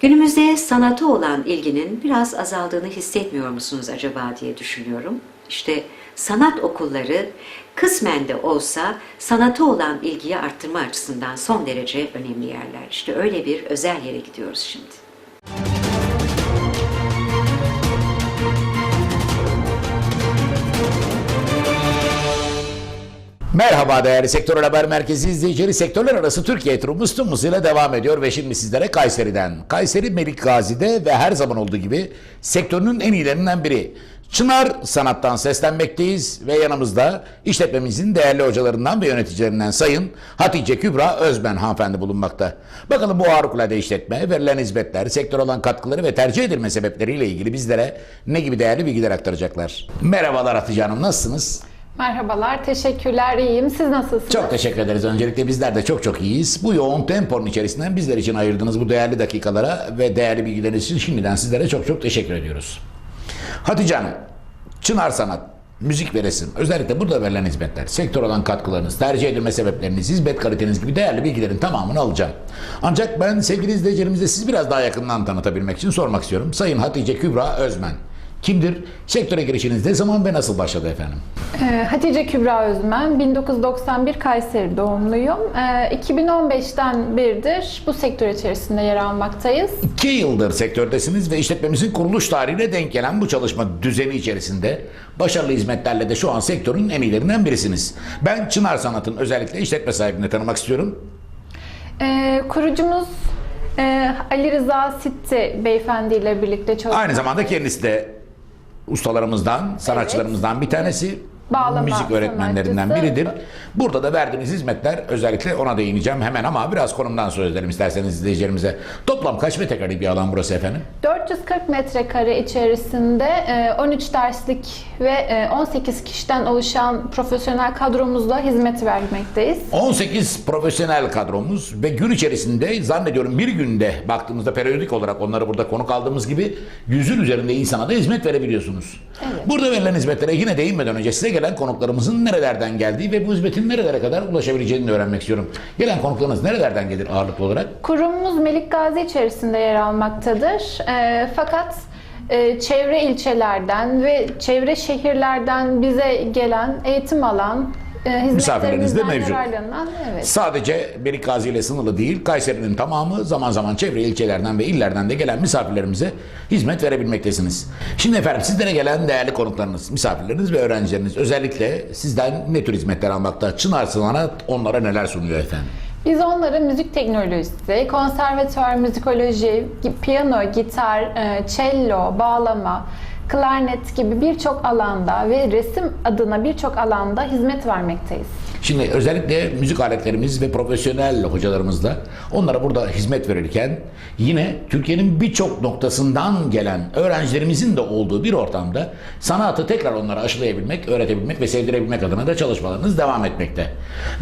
Günümüzde sanata olan ilginin biraz azaldığını hissetmiyor musunuz acaba diye düşünüyorum. İşte sanat okulları kısmen de olsa sanata olan ilgiyi arttırma açısından son derece önemli yerler. İşte öyle bir özel yere gidiyoruz şimdi. Merhaba değerli Sektör Haber Merkezi izleyicileri. Sektörler arası Türkiye turumuz tüm hızıyla devam ediyor ve şimdi sizlere Kayseri'den. Kayseri Melik Gazi'de ve her zaman olduğu gibi sektörünün en iyilerinden biri. Çınar Sanat'tan seslenmekteyiz ve yanımızda işletmemizin değerli hocalarından ve yöneticilerinden Sayın Hatice Kübra Özben hanımefendi bulunmakta. Bakalım bu harikulade işletme, verilen hizmetler, sektör olan katkıları ve tercih edilme sebepleriyle ilgili bizlere ne gibi değerli bilgiler aktaracaklar. Merhabalar Hatice Hanım nasılsınız? Merhabalar, teşekkürler, iyiyim. Siz nasılsınız? Çok teşekkür ederiz. Öncelikle bizler de çok çok iyiyiz. Bu yoğun temponun içerisinden bizler için ayırdığınız bu değerli dakikalara ve değerli bilgileriniz için şimdiden sizlere çok çok teşekkür ediyoruz. Hatice Hanım, Çınar Sanat, müzik ve resim, özellikle burada verilen hizmetler, sektör olan katkılarınız, tercih edilme sebepleriniz, hizmet kaliteniz gibi değerli bilgilerin tamamını alacağım. Ancak ben sevgili izleyicilerimize sizi biraz daha yakından tanıtabilmek için sormak istiyorum. Sayın Hatice Kübra Özmen. Kimdir? Sektöre girişiniz ne zaman ve nasıl başladı efendim? Ee, Hatice Kübra Özmen, 1991 Kayseri doğumluyum. Ee, 2015'ten beridir bu sektör içerisinde yer almaktayız. İki yıldır sektördesiniz ve işletmemizin kuruluş tarihine denk gelen bu çalışma düzeni içerisinde başarılı hizmetlerle de şu an sektörün en iyilerinden birisiniz. Ben Çınar Sanat'ın özellikle işletme sahibini tanımak istiyorum. Ee, kurucumuz e, Ali Rıza Sitti beyefendi ile birlikte çalışıyoruz. Aynı zamanda kendisi de ustalarımızdan, sanatçılarımızdan bir tanesi. Bağlama müzik öğretmenlerinden sanatçısı. biridir. Burada da verdiğiniz hizmetler özellikle ona değineceğim hemen ama biraz konumdan söz edelim isterseniz izleyicilerimize. Toplam kaç metrekare bir alan burası efendim? 440 metrekare içerisinde e, 13 derslik ve e, 18 kişiden oluşan profesyonel kadromuzla hizmet vermekteyiz. 18 profesyonel kadromuz ve gün içerisinde zannediyorum bir günde baktığımızda periyodik olarak onları burada konuk aldığımız gibi yüzün üzerinde insana da hizmet verebiliyorsunuz. Burada verilen hizmetlere yine değinmeden önce size gelen konuklarımızın nerelerden geldiği ve bu hizmetin nerelere kadar ulaşabileceğini öğrenmek istiyorum. Gelen konuklarınız nerelerden gelir ağırlıklı olarak? Kurumumuz Melik Gazi içerisinde yer almaktadır. E, fakat çevre ilçelerden ve çevre şehirlerden bize gelen, eğitim alan, Misafirleriniz de mevcut. evet. Sadece Melik Gazi ile sınırlı değil, Kayseri'nin tamamı zaman zaman çevre ilçelerden ve illerden de gelen misafirlerimize hizmet verebilmektesiniz. Şimdi efendim sizlere gelen değerli konuklarınız, misafirleriniz ve öğrencileriniz özellikle sizden ne tür hizmetler almakta? Çınar Sanat onlara neler sunuyor efendim? Biz onları müzik teknolojisi, konservatuar müzikoloji, piyano, gitar, e, cello, bağlama, klarnet gibi birçok alanda ve resim adına birçok alanda hizmet vermekteyiz. Şimdi özellikle müzik aletlerimiz ve profesyonel hocalarımızla onlara burada hizmet verirken yine Türkiye'nin birçok noktasından gelen öğrencilerimizin de olduğu bir ortamda sanatı tekrar onlara aşılayabilmek, öğretebilmek ve sevdirebilmek adına da çalışmalarınız devam etmekte.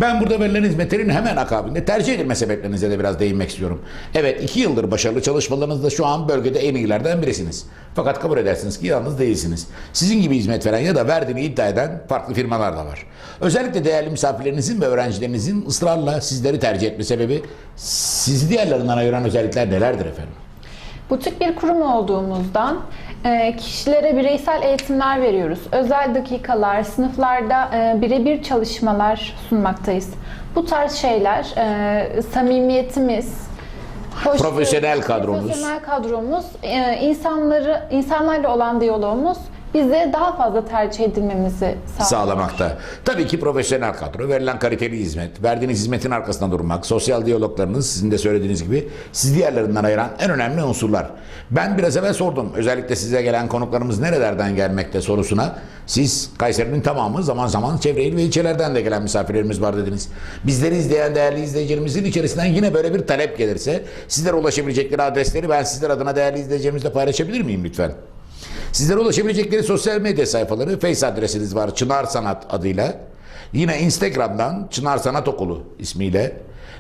Ben burada verilen hizmetlerin hemen akabinde tercih edilme sebeplerinize de biraz değinmek istiyorum. Evet iki yıldır başarılı çalışmalarınızda şu an bölgede en iyilerden birisiniz. Fakat kabul edersiniz ki yalnız değilsiniz. Sizin gibi hizmet veren ya da verdiğini iddia eden farklı firmalar da var. Özellikle değerli misafirlerinizin ve öğrencilerinizin ısrarla sizleri tercih etme sebebi sizi diğerlerinden ayıran özellikler nelerdir efendim? Butik bir kurum olduğumuzdan e, kişilere bireysel eğitimler veriyoruz. Özel dakikalar, sınıflarda e, birebir çalışmalar sunmaktayız. Bu tarz şeyler e, samimiyetimiz, hoşgörü- Profesyonel kadromuz. profesyonel kadromuz, insanları insanlarla olan diyalogumuz bize daha fazla tercih edilmemizi sağlıyor. sağlamakta. Tabii ki profesyonel kadro, verilen kaliteli hizmet, verdiğiniz hizmetin arkasında durmak, sosyal diyaloglarınız sizin de söylediğiniz gibi sizi diğerlerinden ayıran en önemli unsurlar. Ben biraz evvel sordum. Özellikle size gelen konuklarımız nerelerden gelmekte sorusuna. Siz Kayseri'nin tamamı zaman zaman çevre il ve ilçelerden de gelen misafirlerimiz var dediniz. Bizleri izleyen değerli izleyicilerimizin içerisinden yine böyle bir talep gelirse sizlere ulaşabilecekleri adresleri ben sizler adına değerli izleyicilerimizle paylaşabilir miyim lütfen? Sizlere ulaşabilecekleri sosyal medya sayfaları Face adresiniz var Çınar Sanat adıyla. Yine Instagram'dan Çınar Sanat Okulu ismiyle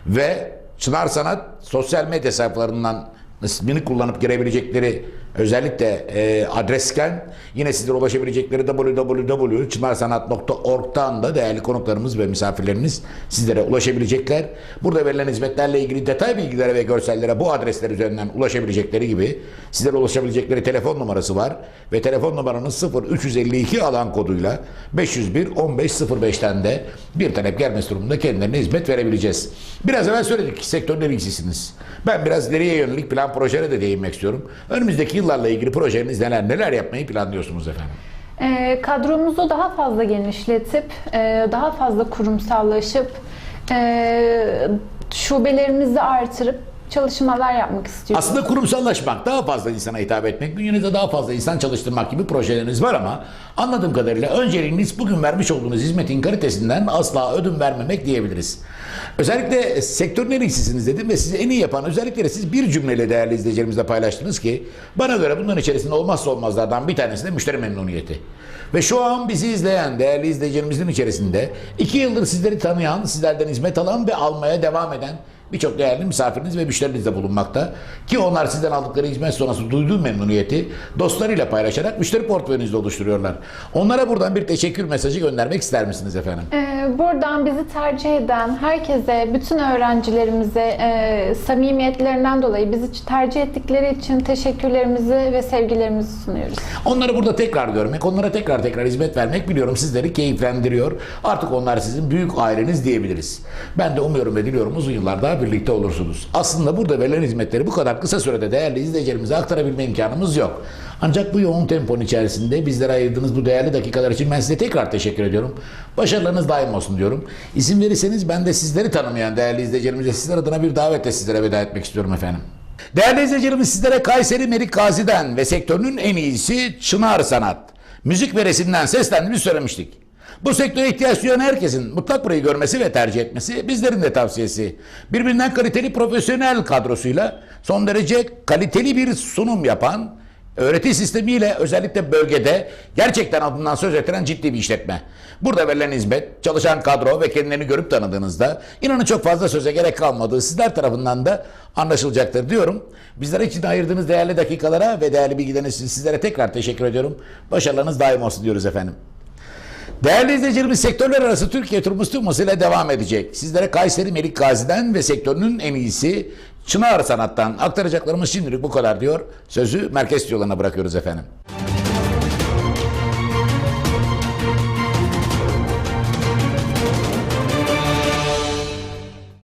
ve Çınar Sanat sosyal medya sayfalarından ismini kullanıp girebilecekleri özellikle e, adresken yine sizlere ulaşabilecekleri www.çınarsanat.org'dan da değerli konuklarımız ve misafirlerimiz sizlere ulaşabilecekler. Burada verilen hizmetlerle ilgili detay bilgilere ve görsellere bu adresler üzerinden ulaşabilecekleri gibi sizlere ulaşabilecekleri telefon numarası var ve telefon numaranız 0352 alan koduyla 501 1505'ten de bir talep gelmesi durumunda kendilerine hizmet verebileceğiz. Biraz evvel söyledik sektörler ilgisisiniz. Ben biraz ileriye yönelik plan projelere de değinmek istiyorum. Önümüzdeki yıllarla ilgili projeleriniz neler, neler yapmayı planlıyorsunuz efendim? E, kadromuzu daha fazla genişletip, e, daha fazla kurumsallaşıp, e, şubelerimizi artırıp çalışmalar yapmak istiyoruz. Aslında kurumsallaşmak, daha fazla insana hitap etmek, bünyenizde daha fazla insan çalıştırmak gibi projeleriniz var ama anladığım kadarıyla önceliğiniz bugün vermiş olduğunuz hizmetin kalitesinden asla ödün vermemek diyebiliriz. Özellikle sektörün en iyisisiniz dedim ve sizi en iyi yapan özellikleri siz bir cümleyle değerli izleyicilerimizle paylaştınız ki bana göre bunların içerisinde olmazsa olmazlardan bir tanesi de müşteri memnuniyeti. Ve şu an bizi izleyen değerli izleyicilerimizin içerisinde iki yıldır sizleri tanıyan, sizlerden hizmet alan ve almaya devam eden birçok değerli misafiriniz ve müşteriniz de bulunmakta. Ki onlar sizden aldıkları hizmet sonrası duyduğu memnuniyeti dostlarıyla paylaşarak müşteri portföyünüzde oluşturuyorlar. Onlara buradan bir teşekkür mesajı göndermek ister misiniz efendim? E, buradan bizi tercih eden herkese, bütün öğrencilerimize e, samimiyetlerinden dolayı bizi tercih ettikleri için teşekkürlerimizi ve sevgilerimizi sunuyoruz. Onları burada tekrar görmek, onlara tekrar tekrar hizmet vermek biliyorum sizleri keyiflendiriyor. Artık onlar sizin büyük aileniz diyebiliriz. Ben de umuyorum ve diliyorum uzun yıllar birlikte olursunuz. Aslında burada verilen hizmetleri bu kadar kısa sürede değerli izleyicilerimize aktarabilme imkanımız yok. Ancak bu yoğun temponun içerisinde bizlere ayırdığınız bu değerli dakikalar için ben size tekrar teşekkür ediyorum. Başarılarınız daim olsun diyorum. İzin verirseniz ben de sizleri tanımayan değerli izleyicilerimize sizler adına bir davetle sizlere veda etmek istiyorum efendim. Değerli izleyicilerimiz sizlere Kayseri Melik Gazi'den ve sektörünün en iyisi Çınar Sanat. Müzik ve resimden söylemiştik. Bu sektöre ihtiyaç duyan herkesin mutlak burayı görmesi ve tercih etmesi bizlerin de tavsiyesi. Birbirinden kaliteli profesyonel kadrosuyla son derece kaliteli bir sunum yapan öğreti sistemiyle özellikle bölgede gerçekten adından söz ettiren ciddi bir işletme. Burada verilen hizmet, çalışan kadro ve kendilerini görüp tanıdığınızda inanın çok fazla söze gerek kalmadığı sizler tarafından da anlaşılacaktır diyorum. Bizlere için ayırdığınız değerli dakikalara ve değerli bilgileriniz için sizlere tekrar teşekkür ediyorum. Başarılarınız daim olsun diyoruz efendim. Değerli izleyicilerimiz sektörler arası Türkiye turumuz tüm hızıyla devam edecek. Sizlere Kayseri Melik Gazi'den ve sektörünün en iyisi Çınar Sanat'tan aktaracaklarımız şimdilik bu kadar diyor. Sözü merkez stüdyolarına bırakıyoruz efendim.